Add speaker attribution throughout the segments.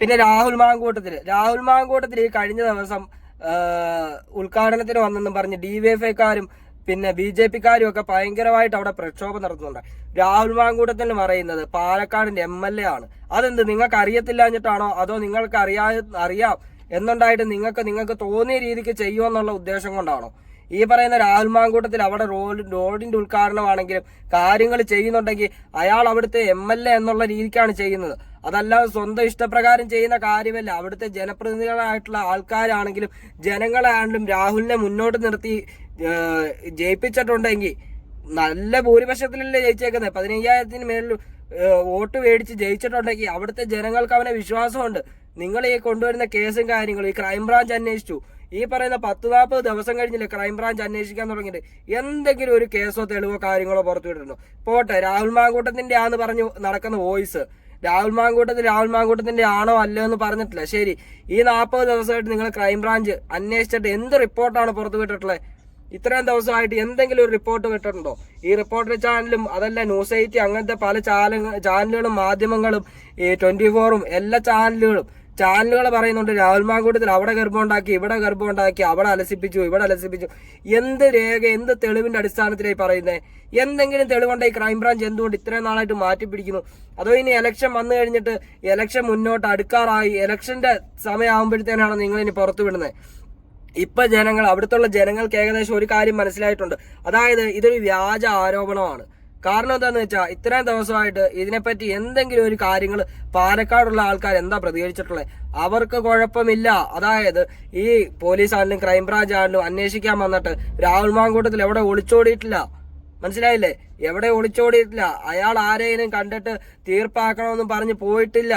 Speaker 1: പിന്നെ രാഹുൽ മാങ്കൂട്ടത്തിൽ രാഹുൽ മാങ്കൂട്ടത്തിൽ കഴിഞ്ഞ ദിവസം ഉദ്ഘാടനത്തിന് വന്നെന്നും പറഞ്ഞ് ഡി വി എഫ് ഐക്കാരും പിന്നെ ബി ജെ പിക്കാരും ഒക്കെ ഭയങ്കരമായിട്ട് അവിടെ പ്രക്ഷോഭം നടത്തുന്നുണ്ട്. രാഹുൽ മാങ്കൂട്ടത്തിൽ പറയുന്നത് പാലക്കാടിന്റെ എം എൽ എ ആണ്. അതെന്ത് നിങ്ങൾക്ക് അറിയത്തില്ലാഞ്ഞിട്ടാണോ? അതോ നിങ്ങൾക്ക് അറിയാ അറിയാം എന്നുണ്ടായിട്ട് നിങ്ങൾക്ക് നിങ്ങൾക്ക് തോന്നിയ രീതിക്ക് ചെയ്യുമെന്നുള്ള ഉദ്ദേശം കൊണ്ടാണോ? ഈ പറയുന്ന രാഹുൽ മാങ്കൂട്ടത്തിൽ അവിടെ റോഡ് റോഡിന്റെ ഉദ്ഘാടനമാണെങ്കിലും കാര്യങ്ങൾ ചെയ്യുന്നുണ്ടെങ്കിൽ അയാൾ അവിടുത്തെ എ എന്നുള്ള രീതിക്കാണ് ചെയ്യുന്നത്. അതല്ലാതെ സ്വന്തം ഇഷ്ടപ്രകാരം ചെയ്യുന്ന കാര്യമല്ല. അവിടുത്തെ ജനപ്രതിനിധികളായിട്ടുള്ള ആൾക്കാരാണെങ്കിലും ജനങ്ങളാണെങ്കിലും രാഹുലിനെ മുന്നോട്ട് നിർത്തി ജയിപ്പിച്ചിട്ടുണ്ടെങ്കിൽ നല്ല ഭൂരിപക്ഷത്തിലല്ലേ ജയിച്ചേക്കുന്നത്? പതിനയ്യായിരത്തിന് ഏഹ്, വോട്ട് മേടിച്ച് ജയിച്ചിട്ടുണ്ടെങ്കിൽ അവിടുത്തെ ജനങ്ങൾക്ക് അവനെ വിശ്വാസമുണ്ട്. നിങ്ങൾ ഈ കൊണ്ടുവരുന്ന കേസും കാര്യങ്ങളും ഈ ക്രൈംബ്രാഞ്ച് അന്വേഷിച്ചു. ഈ പറയുന്ന പത്ത് നാൽപ്പത് ദിവസം കഴിഞ്ഞില്ലേ ക്രൈംബ്രാഞ്ച് അന്വേഷിക്കാൻ തുടങ്ങിയിട്ട്? എന്തെങ്കിലും ഒരു കേസോ തെളിവോ കാര്യങ്ങളോ പുറത്തു വിട്ടിട്ടുണ്ടോ പോട്ടെ രാഹുൽ മാങ്കൂട്ടത്തിന്റെ ആന്ന് പറഞ്ഞു നടക്കുന്ന വോയിസ്. രാഹുൽ മാങ്കൂട്ടത്തിൽ രാഹുൽ മാങ്കൂട്ടത്തിന്റെ ആണോ അല്ലോ എന്ന് പറഞ്ഞിട്ടില്ല. ശരി ഈ നാൽപ്പത് ദിവസമായിട്ട് നിങ്ങൾ ക്രൈംബ്രാഞ്ച് അന്വേഷിച്ചിട്ട് എന്ത് റിപ്പോർട്ടാണ് പുറത്തു വിട്ടിട്ടുള്ളത് ഇത്രയും ദിവസമായിട്ട് എന്തെങ്കിലും ഒരു റിപ്പോർട്ട് വിട്ടിട്ടുണ്ടോ? ഈ റിപ്പോർട്ടർ ചാനലും അതല്ല ന്യൂസ് എയ്റ്റി അങ്ങനത്തെ പല ചാനലുകളും മാധ്യമങ്ങളും ഈ ട്വന്റി ഫോറും എല്ലാ ചാനലുകളും ചാനലുകൾ പറയുന്നുണ്ട് രാഹുൽ മാങ്കൂട്ടത്തിൽ അവിടെ ഗർഭമുണ്ടാക്കി ഇവിടെ ഗർഭമുണ്ടാക്കി അവിടെ അലസിപ്പിച്ചു ഇവിടെ അലസിപ്പിച്ചു. എന്ത് രേഖ എന്ത് തെളിവിന്റെ അടിസ്ഥാനത്തിലായി പറയുന്നത് എന്തെങ്കിലും തെളിവുണ്ട് ഈ ക്രൈംബ്രാഞ്ച് എന്തുകൊണ്ട് ഇത്രയും നാളായിട്ട് മാറ്റി പിടിക്കുന്നു? അതോ ഇനി എലക്ഷൻ വന്നു കഴിഞ്ഞിട്ട് എലക്ഷൻ മുന്നോട്ട് അടുക്കാറായി എലക്ഷന്റെ സമയമാകുമ്പോഴത്തേനാണ് നിങ്ങൾ ഇനി പുറത്തു വിടുന്നത് ഇപ്പൊ ജനങ്ങൾ അവിടുത്തെ ജനങ്ങൾക്ക് ഏകദേശം ഒരു കാര്യം മനസ്സിലായിട്ടുണ്ട്. അതായത് ഇതൊരു വ്യാജ ആരോപണമാണ്. കാരണം എന്താന്ന് വെച്ചാൽ ഇത്രയും ദിവസമായിട്ട് ഇതിനെപ്പറ്റി എന്തെങ്കിലും ഒരു കാര്യങ്ങൾ പാലക്കാടുള്ള ആൾക്കാർ എന്താ പ്രതികരിച്ചിട്ടുള്ളത്? അവർക്ക് കുഴപ്പമില്ല. അതായത് ഈ പോലീസ് ആണെങ്കിലും ക്രൈംബ്രാഞ്ച് ആണെങ്കിലും അന്വേഷിക്കാൻ വന്നിട്ട് രാഹുൽ മാങ്കൂട്ടത്തിൽ എവിടെ ഒളിച്ചോടിയിട്ടില്ല? മനസ്സിലായില്ലേ? എവിടെ ഒളിച്ചോടിയിട്ടില്ല? അയാൾ ആരെയും കണ്ടിട്ട് തീർപ്പാക്കണമെന്നും പറഞ്ഞ് പോയിട്ടില്ല.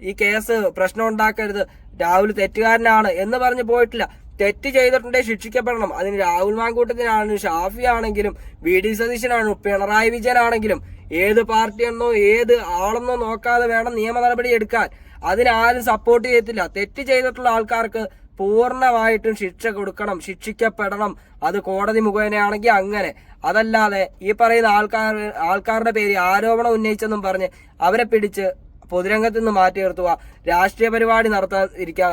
Speaker 1: ഈ കേസ് പ്രശ്നം ഉണ്ടാക്കരുത്. രാഹുൽ തെറ്റുകാരനാണ് എന്ന് പറഞ്ഞ് പോയിട്ടില്ല. തെറ്റ് ചെയ്തിട്ടുണ്ടെങ്കിൽ ശിക്ഷിക്കപ്പെടണം. അതിന് രാഹുൽ മാങ്കൂട്ടത്തിനാണെങ്കിലും ഷാഫി ആണെങ്കിലും വി ഡി സതീശനാണെങ്കിലും പിണറായി വിജയൻ ആണെങ്കിലും ഏത് പാർട്ടിയെന്നോ ഏത് ആളെന്നോ നോക്കാതെ വേണം നിയമ നടപടി എടുക്കാൻ. അതിനാരും സപ്പോർട്ട് ചെയ്യത്തില്ല. തെറ്റ് ചെയ്തിട്ടുള്ള ആൾക്കാർക്ക് പൂർണമായിട്ടും ശിക്ഷ കൊടുക്കണം ശിക്ഷിക്കപ്പെടണം. അത് കോടതി മുഖേനയാണെങ്കിൽ അങ്ങനെ. അതല്ലാതെ ഈ പറയുന്ന ആൾക്കാർ ആൾക്കാരുടെ പേര് ആരോപണം ഉന്നയിച്ചെന്നും പറഞ്ഞ് അവരെ പിടിച്ച് പൊതുരംഗത്ത് നിന്ന് മാറ്റി നിർത്തുക രാഷ്ട്രീയ പരിപാടി നടത്താൻ ഇരിക്കാൻ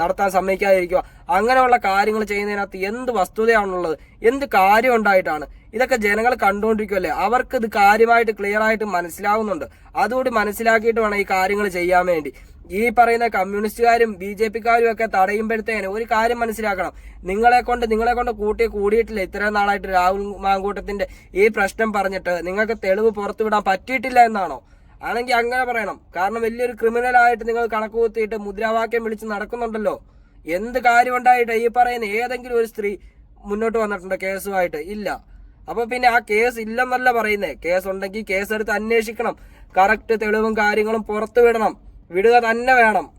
Speaker 1: നടത്താൻ സമ്മതിക്കാതിരിക്കുക അങ്ങനെയുള്ള കാര്യങ്ങൾ ചെയ്യുന്നതിനകത്ത് എന്ത് വസ്തുതയാണുള്ളത്? എന്ത് കാര്യം ഉണ്ടായിട്ടാണ്? ഇതൊക്കെ ജനങ്ങൾ കണ്ടുകൊണ്ടിരിക്കുമല്ലേ അവർക്ക് ഇത് കാര്യമായിട്ട് ക്ലിയർ ആയിട്ട് മനസ്സിലാവുന്നുണ്ട്. അതുകൂടി മനസ്സിലാക്കിയിട്ട് വേണം ഈ കാര്യങ്ങൾ ചെയ്യാൻ വേണ്ടി. ഈ പറയുന്ന കമ്മ്യൂണിസ്റ്റുകാരും ബി ജെ പിക്കാരും ഒക്കെ തടയുമ്പോഴത്തേന് ഒരു കാര്യം മനസ്സിലാക്കണം. നിങ്ങളെ കൊണ്ട് നിങ്ങളെ കൊണ്ട് കൂട്ടി കൂടിയിട്ടില്ല ഇത്രയും നാളായിട്ട് രാഹുൽ മാങ്കൂട്ടത്തിന്റെ ഈ പ്രശ്നം പറഞ്ഞിട്ട് നിങ്ങൾക്ക് തെളിവ് പുറത്തുവിടാൻ പറ്റിയിട്ടില്ല എന്നാണോ? ആണെങ്കിൽ അങ്ങനെ പറയണം. കാരണം വലിയൊരു ക്രിമിനലായിട്ട് നിങ്ങൾ കണക്ക് കൂത്തിയിട്ട് മുദ്രാവാക്യം വിളിച്ച് നടക്കുന്നുണ്ടല്ലോ. എന്ത് കാര്യം ഉണ്ടായിട്ട് ഈ പറയുന്ന ഏതെങ്കിലും ഒരു സ്ത്രീ മുന്നോട്ട് വന്നിട്ടുണ്ടോ കേസുമായിട്ട്? ഇല്ല. അപ്പൊ പിന്നെ ആ കേസ് ഇല്ലെന്നല്ല പറയുന്നേ. കേസ് ഉണ്ടെങ്കിൽ കേസ് എടുത്ത് അന്വേഷിക്കണം. കറക്റ്റ് തെളിവും കാര്യങ്ങളും പുറത്തു വിടണം വിടുക തന്നെ വേണം.